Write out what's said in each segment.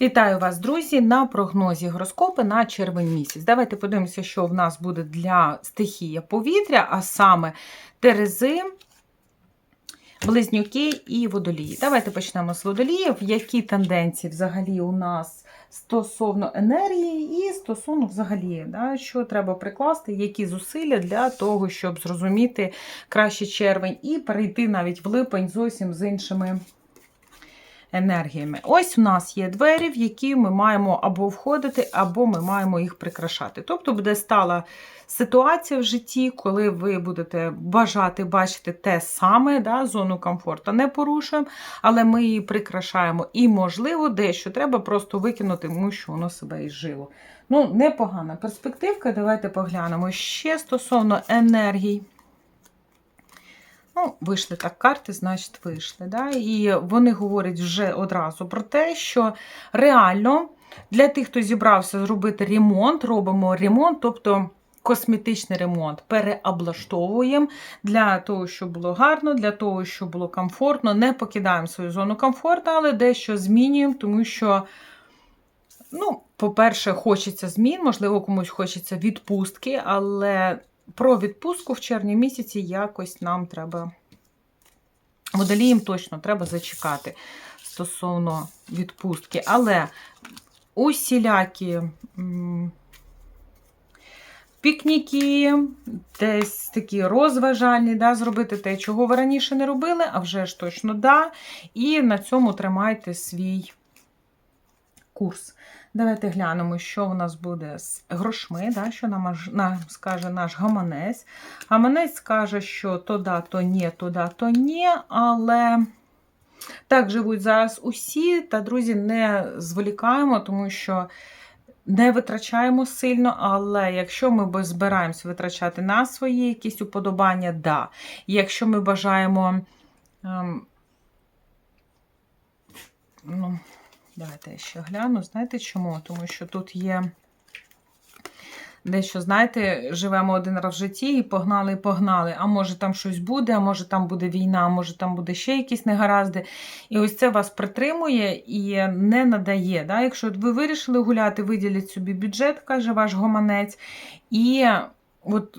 Вітаю вас, друзі, на прогнозі гороскопи на червень місяць. Давайте подивимося, що в нас буде для стихія повітря, а саме Терези, Близнюки і водолії. Давайте почнемо з водоліїв. Які тенденції взагалі у нас стосовно енергії і стосовно взагалі, да, що треба прикласти, які зусилля для того, щоб зрозуміти краще червень і перейти навіть в липень зовсім з іншими енергіями. Ось у нас є двері, в які ми маємо або входити, або ми маємо їх прикрашати. Тобто буде стала ситуація в житті, коли ви будете бажати бачити те саме, да, зону комфорту не порушуємо, але ми її прикрашаємо. І, можливо, дещо треба просто викинути, тому що воно себе і жило. Ну, непогана перспективка. Давайте поглянемо ще стосовно енергій. Ну, вийшли так карти, значить, вийшли. Да? І вони говорять вже одразу про те, що реально для тих, хто зібрався зробити ремонт, робимо ремонт, тобто косметичний ремонт, переоблаштовуємо для того, щоб було гарно, для того, щоб було комфортно. Не покидаємо свою зону комфорту, але дещо змінюємо, тому що. Ну, по-перше, хочеться змін, можливо, комусь хочеться відпустки, але про відпустку в червні місяці якось нам треба. Водолієм точно треба зачекати стосовно відпустки. Але усілякі пікніки, десь такі розважальні, да, зробити те, чого ви раніше не робили, а вже ж точно да. І на цьому тримайте свій курс. Давайте глянемо, що у нас буде з грошми, да, що нам, нам скаже наш гаманець. Гаманець скаже, що то да, то ні, то да, то ні, але так живуть зараз усі. Та, друзі, не зволікаємо, тому що не витрачаємо сильно, але якщо ми збираємося витрачати на свої якісь уподобання, да. Якщо ми бажаємо. Ем, ну, Давайте я ще гляну. Знаєте чому? Тому що тут є дещо, знаєте, живемо один раз в житті і погнали, і погнали. А може там щось буде, а може там буде війна, а може там буде ще якісь негаразди. І ось це вас притримує і не надає. Да? Якщо ви вирішили гуляти, виділіть собі бюджет, каже ваш гоманець. І от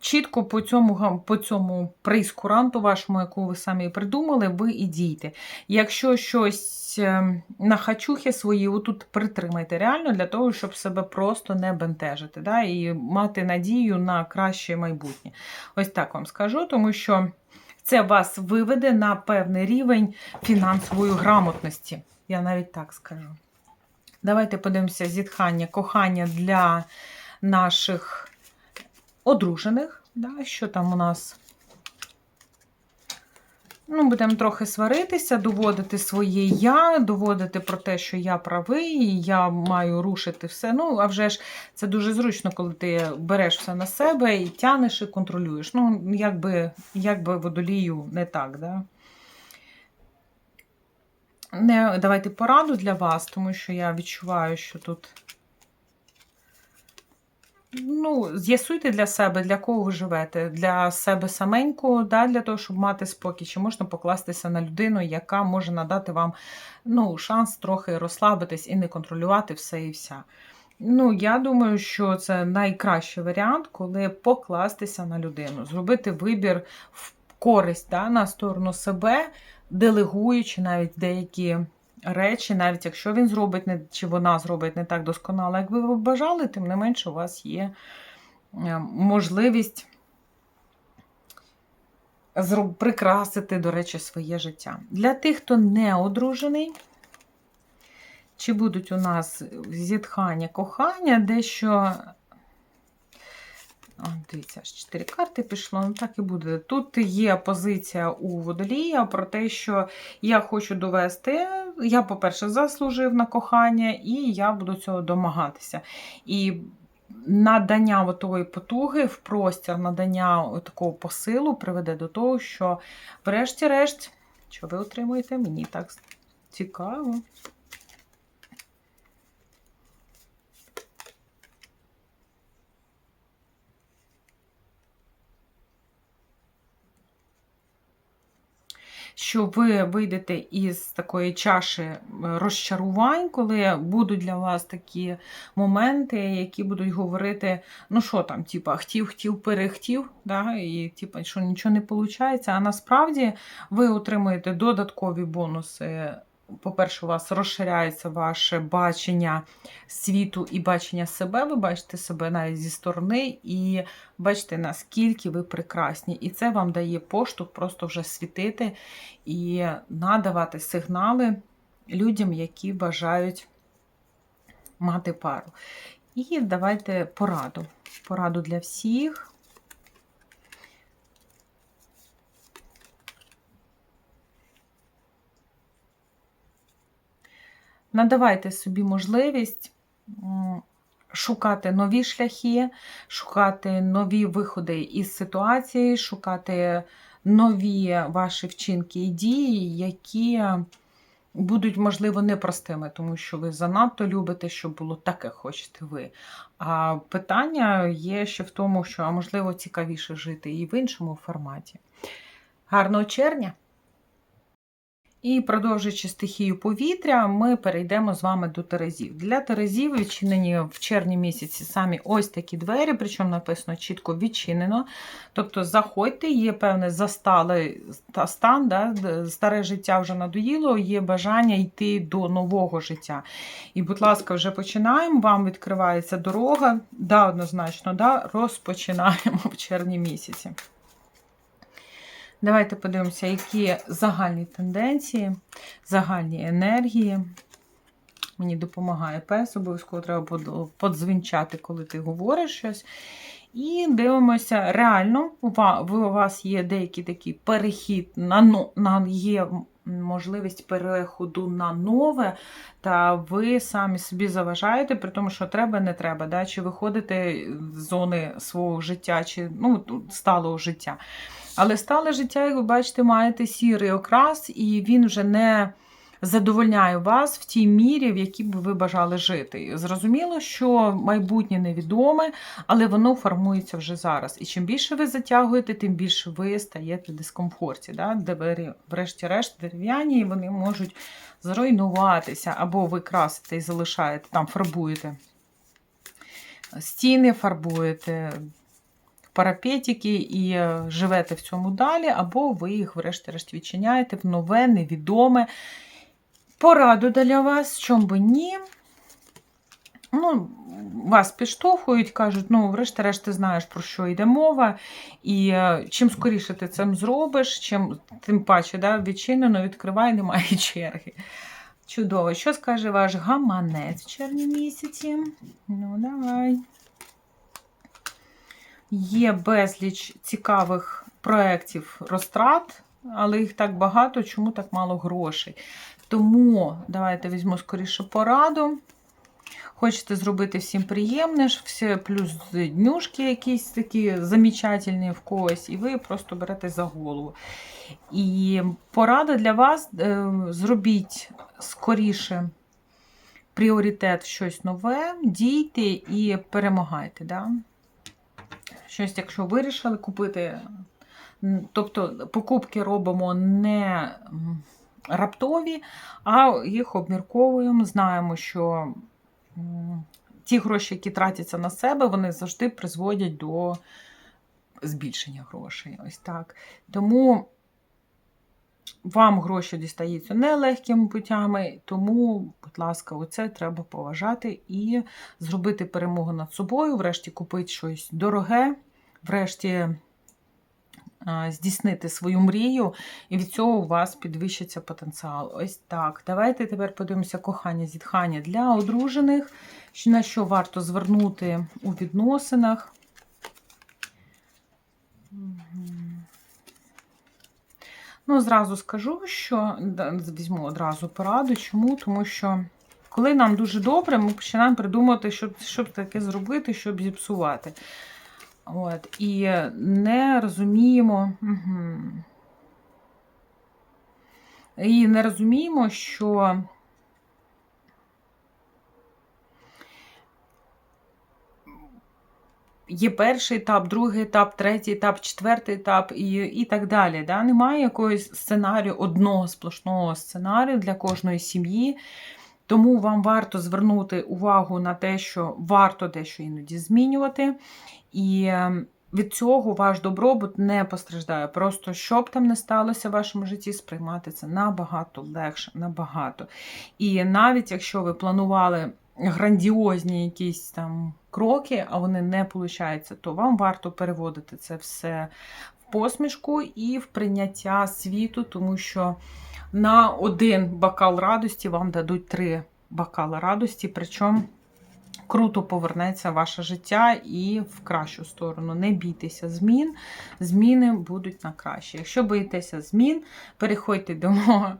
чітко по цьому по цьому прейскуранту вашому, яку ви самі придумали, ви і дійте. Якщо щось ем, на хачухи свої, отут притримайте реально для того, щоб себе просто не бентежити, да, і мати надію на краще майбутнє. Ось так вам скажу, тому що це вас виведе на певний рівень фінансової грамотності. Я навіть так скажу. Давайте подивимося зітхання, кохання для наших одружених. Да, Що там у нас? Ну, Будемо трохи сваритися, доводити своє я, доводити про те, що я правий, я маю рушити все. Ну, а вже ж це дуже зручно, коли ти береш все на себе і тянеш і контролюєш. Ну, якби якби водолію не так, да? Не, Давайте пораду для вас, тому що я відчуваю, що тут Ну, з'ясуйте для себе, для кого ви живете, для себе саменько, да, для того, щоб мати спокій, чи можна покластися на людину, яка може надати вам ну, шанс трохи розслабитись і не контролювати все і вся. Ну, я думаю, що це найкращий варіант, коли покластися на людину, зробити вибір в користь да, на сторону себе, делегуючи навіть деякі речі, навіть якщо він зробить не, чи вона зробить не так досконало, як ви бажали, тим не менше у вас є е, можливість прикрасити, до речі, своє життя. Для тих, хто не одружений, чи будуть у нас зітхання, кохання, дещо Дивіться, аж 4 карти пішло, ну так і буде. Тут є позиція у водолія про те, що я хочу довести. Я, по-перше, заслужив на кохання, і я буду цього домагатися. І надання тої потуги в простір, надання такого посилу приведе до того, що, врешті-решт, що ви отримуєте, мені так цікаво. Що ви вийдете із такої чаші е, розчарувань, коли будуть для вас такі моменти, які будуть говорити, ну що там, типа, хтів, хтів, перехтів, да, і типа, що нічого не виходить. А насправді ви отримуєте додаткові бонуси. По-перше, у вас розширяється ваше бачення світу і бачення себе. Ви бачите себе навіть зі сторони, і бачите, наскільки ви прекрасні. І це вам дає поштовх просто вже світити і надавати сигнали людям, які бажають мати пару. І давайте пораду. Пораду для всіх. Надавайте собі можливість шукати нові шляхи, шукати нові виходи із ситуації, шукати нові ваші вчинки і дії, які будуть, можливо, непростими, тому що ви занадто любите, щоб було так, як хочете ви. А питання є ще в тому, що, а можливо, цікавіше жити і в іншому форматі. Гарного червня! І продовжуючи стихію повітря, ми перейдемо з вами до Терезів. Для Терезів відчинені в червні місяці самі ось такі двері, причому написано чітко відчинено. Тобто, заходьте, є певний засталий стан, да, старе життя вже надоїло, є бажання йти до нового життя. І, будь ласка, вже починаємо. Вам відкривається дорога. Да, однозначно, да, розпочинаємо в червні місяці. Давайте подивимося, які загальні тенденції, загальні енергії. Мені допомагає пес, обов'язково треба подзвінчати, коли ти говориш щось. І дивимося, реально, у вас є деякий такий перехід, на, на є можливість переходу на нове, та ви самі собі заважаєте, при тому, що треба, не треба. Да? Чи виходите з зони свого життя, чи ну, сталого життя. Але стале життя, як ви бачите, маєте сірий окрас, і він вже не задовольняє вас в тій мірі, в якій би ви бажали жити. Зрозуміло, що майбутнє невідоме, але воно формується вже зараз. І чим більше ви затягуєте, тим більше ви стаєте в дискомфорті. Да? Двері, врешті-решт, дерев'яні, і вони можуть зруйнуватися, або ви красите і залишаєте, там фарбуєте. Стіни фарбуєте, парапетики і е, живете в цьому далі, або ви їх, врешті-решт, відчиняєте в нове, невідоме. Пораду для вас, чому би ні. Ну, Вас підштовхують, кажуть, ну, врешті-решт, ти знаєш, про що йде мова. І е, чим скоріше ти це зробиш, чим тим паче да, відчинено, відкривай, немає черги. Чудово. Що скаже ваш гаманець в червні місяці? Ну, давай. Є безліч цікавих проєктів розтрат, але їх так багато, чому так мало грошей. Тому давайте візьму скоріше пораду. Хочете зробити всім приємне, все, плюс днюшки якісь такі замечательні в когось, і ви просто берете за голову. І порада для вас: е, зробіть скоріше пріоритет в щось нове, дійте і перемагайте. Да? Щось, якщо вирішили купити, тобто покупки робимо не раптові, а їх обмірковуємо. Знаємо, що ті гроші, які тратяться на себе, вони завжди призводять до збільшення грошей. Ось так. Тому вам гроші дістаються нелегкими путями, тому, будь ласка, оце треба поважати і зробити перемогу над собою, врешті купити щось дороге, врешті здійснити свою мрію, і від цього у вас підвищиться потенціал. Ось так. Давайте тепер подивимося кохання, зітхання для одружених, на що варто звернути у відносинах. Ну, зразу скажу, що візьму одразу пораду. Чому? Тому що, коли нам дуже добре, ми починаємо придумати, що, що таке зробити, щоб зіпсувати. От, І не розуміємо. Угу. І не розуміємо, що. Є перший етап, другий етап, третій етап, четвертий етап і, і так далі. Да? Немає якогось сценарію, одного сплошного сценарію для кожної сім'ї. Тому вам варто звернути увагу на те, що варто дещо іноді змінювати. І е, від цього ваш добробут не постраждає. Просто що б там не сталося в вашому житті, сприймати це набагато легше, набагато. І навіть якщо ви планували грандіозні якісь там кроки, а вони не получаються, то вам варто переводити це все в посмішку і в прийняття світу, тому що на один бокал радості вам дадуть три бокали радості, причому круто повернеться ваше життя і в кращу сторону. Не бійтеся змін, зміни будуть на краще. Якщо боїтеся змін, переходьте до мого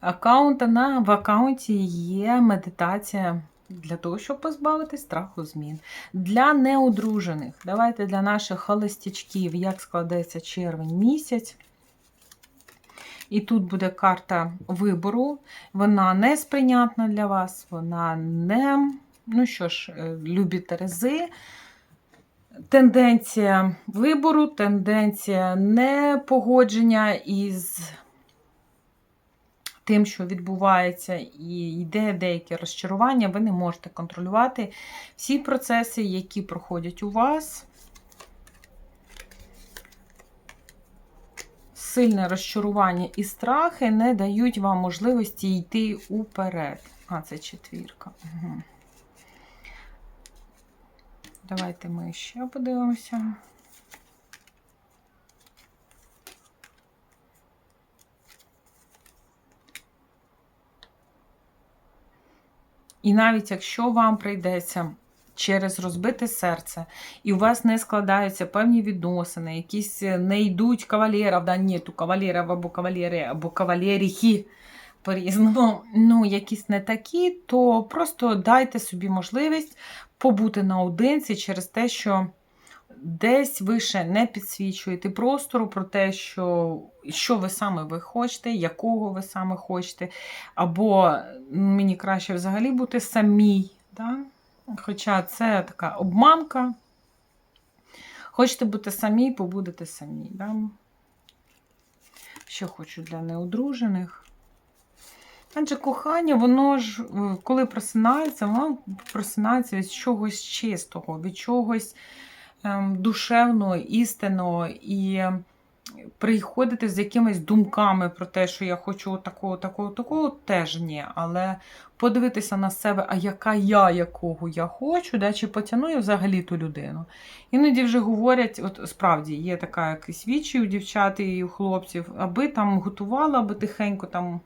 аккаунта. На в аккаунті є медитація. Для того, щоб позбавитись страху змін. Для неодружених, давайте для наших холостячків, як складеться червень місяць. І тут буде карта вибору. Вона не сприйнятна для вас, вона не, ну що ж, е, любі Терези. Тенденція вибору, тенденція непогодження із тим, що відбувається, і йде деяке розчарування, ви не можете контролювати всі процеси, які проходять у вас. Сильне розчарування і страхи не дають вам можливості йти уперед. А, це четвірка. Угу. Давайте ми ще подивимося. І навіть якщо вам прийдеться через розбите серце, і у вас не складаються певні відносини, якісь не йдуть кавалерів, да, нету кавалерів або кавалєри, або кавалєріхи, по-різному, ну, якісь не такі, то просто дайте собі можливість побути наодинці через те, що десь ви ще не підсвічуєте простору про те, що що ви саме ви хочете, якого ви саме хочете, або мені краще взагалі бути самій. Да? Хоча це така обманка. Хочете бути самі, побудете самі. Да? Що хочу для неодружених. Адже кохання, воно ж, коли просинається, воно просинається від чогось чистого, від чогось ем, душевного, істинного. І приходити з якимись думками про те, що я хочу такого, такого, такого, теж ні. Але подивитися на себе, а яка я, якого я хочу, да, чи потягну я взагалі ту людину. Іноді вже говорять, от справді є така якась вічі у дівчат і у хлопців, аби там готувала, аби тихенько там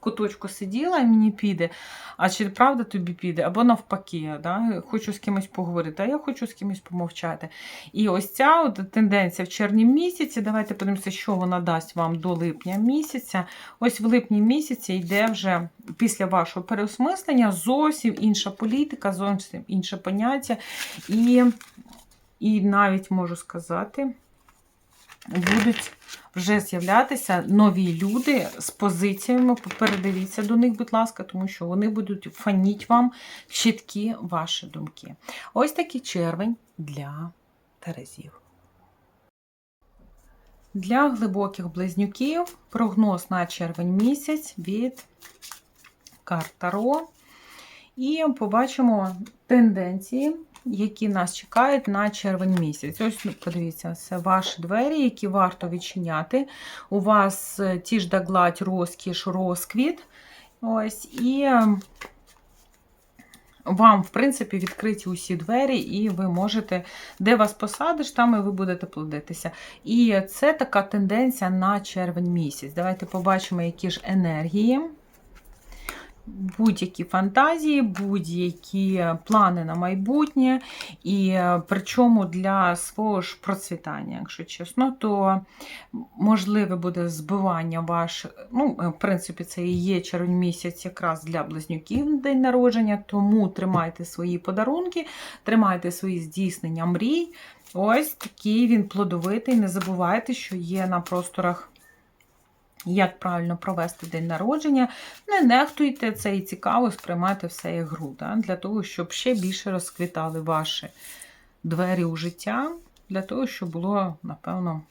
куточку сиділа і мені піде, а чи правда тобі піде, або навпаки, да? хочу з кимось поговорити, а я хочу з кимось помовчати. І ось ця от тенденція в червні місяці. Давайте подивимося, що вона дасть вам до липня місяця. Ось в липні місяці йде вже після вашого переосмислення зовсім інша політика, зовсім інше поняття. І, І навіть можу сказати, будуть вже з'являтися нові люди з позиціями. Передивіться до них, будь ласка, тому що вони будуть фаніть вам чіткі ваші думки. Ось такий червень для Терезів. Для глибоких близнюків прогноз на червень місяць від карт Таро. І побачимо тенденції які нас чекають на червень місяць. Ось, ну, подивіться, це ваші двері, які варто відчиняти. У вас е, ті ж гладь, розкіш, розквіт. Ось, І ем, вам, в принципі, відкриті усі двері, і ви можете, де вас посадиш, там і ви будете плодитися. І це така тенденція на червень місяць. Давайте побачимо, які ж енергії будь-які фантазії, будь-які плани на майбутнє, і е, причому для свого ж процвітання, якщо чесно, то можливе буде збивання ваш, ну, е, в принципі, це і є червень місяць якраз для близнюків день народження, тому тримайте свої подарунки, тримайте свої здійснення мрій. Ось такий він плодовитий. Не забувайте, що є на просторах як правильно провести день народження. Не нехтуйте це і цікаво сприймати все як гру, да? для того, щоб ще більше розквітали ваші двері у життя для того, щоб було, напевно,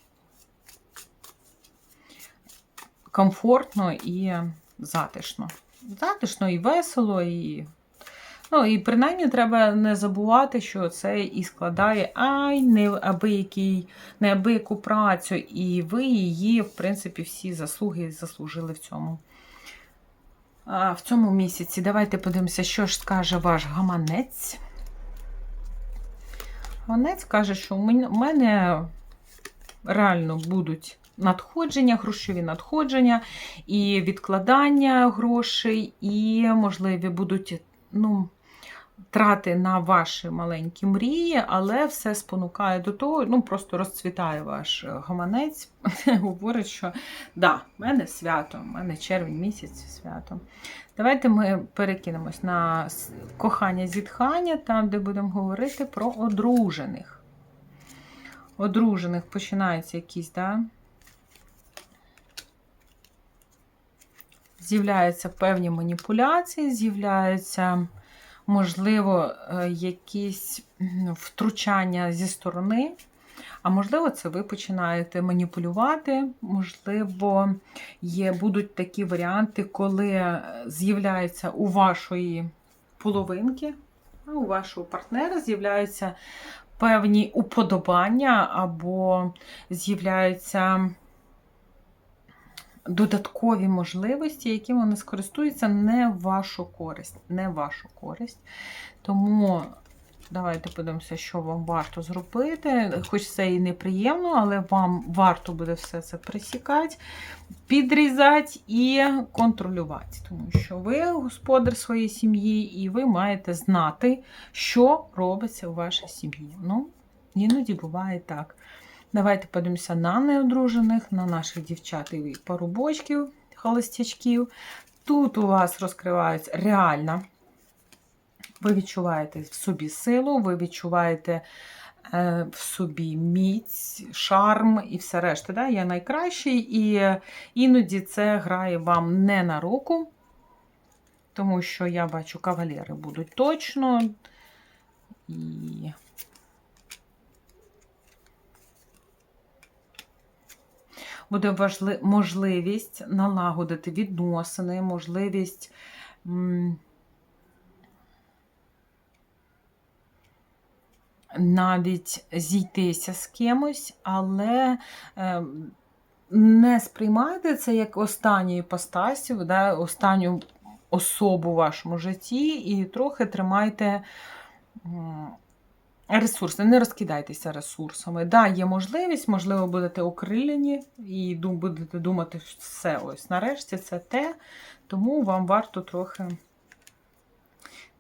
комфортно і затишно. Затишно і весело, і. Ну, і принаймні треба не забувати, що це і складає ай, неабиякий, неабияку працю, і ви її, в принципі, всі заслуги заслужили в цьому. А, в цьому місяці. Давайте подивимося, що ж скаже ваш гаманець. Гаманець каже, що у мене реально будуть надходження, грошові надходження, і відкладання грошей, і, можливі, будуть ну, трати на ваші маленькі мрії, але все спонукає до того, ну просто розцвітає ваш гаманець, говорить, що да, в мене свято, в мене червень місяць свято. Давайте ми перекинемось на кохання зітхання, там, де будемо говорити про одружених. Одружених починаються якісь, да? З'являються певні маніпуляції, з'являються, можливо, е, якісь втручання зі сторони. А можливо, це ви починаєте маніпулювати. Можливо, є, будуть такі варіанти, коли е, з'являється у вашої половинки, у вашого партнера з'являються певні уподобання, або з'являються додаткові можливості, які вони скористуються не в вашу користь. Не в вашу користь. Тому давайте подивимося, що вам варто зробити. Хоч це і неприємно, але вам варто буде все це присікати, підрізати і контролювати. Тому що ви господар своєї сім'ї, і ви маєте знати, що робиться у вашій сім'ї. Ну, іноді буває так. Давайте подивимося на неодружених, на наших дівчат і парубочків, холостячків. Тут у вас розкривається реально. Ви відчуваєте в собі силу, ви відчуваєте е, в собі міць, шарм і все решта. Да? Я найкращий, і іноді це грає вам не на руку, тому що я бачу, кавалери будуть точно. І буде можливість налагодити відносини, можливість. Навіть зійтися з кимось, але е, не сприймайте це як останню іпостасю, да, останню особу в вашому житті, і трохи тримайте ресурси, не розкидайтеся ресурсами. Да, є можливість, можливо, будете окрилені і будете думати, що все, ось нарешті це те, тому вам варто трохи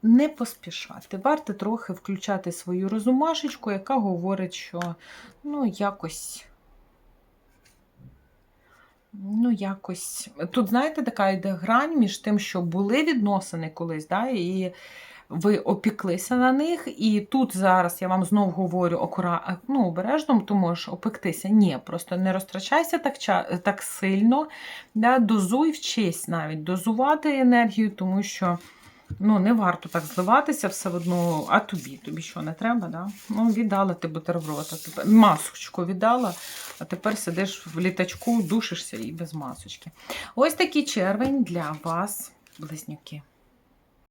не поспішати. Варто трохи включати свою розумашечку, яка говорить, що ну, якось. Ну, якось. Тут, знаєте, така йде грань між тим, що були відносини колись, да, і ви опіклися на них, і тут зараз я вам знов говорю акура... ну, обережно, то можеш опектися. Ні, просто не розтрачайся так, так сильно, да, дозуй вчись навіть дозувати енергію, тому що ну, не варто так зливатися все одно, а тобі, тобі що не треба, да? Ну, віддала ти бутерброд, а тепер масочку віддала, а тепер сидиш в літачку, душишся і без масочки. Ось такий червень для вас, близнюки.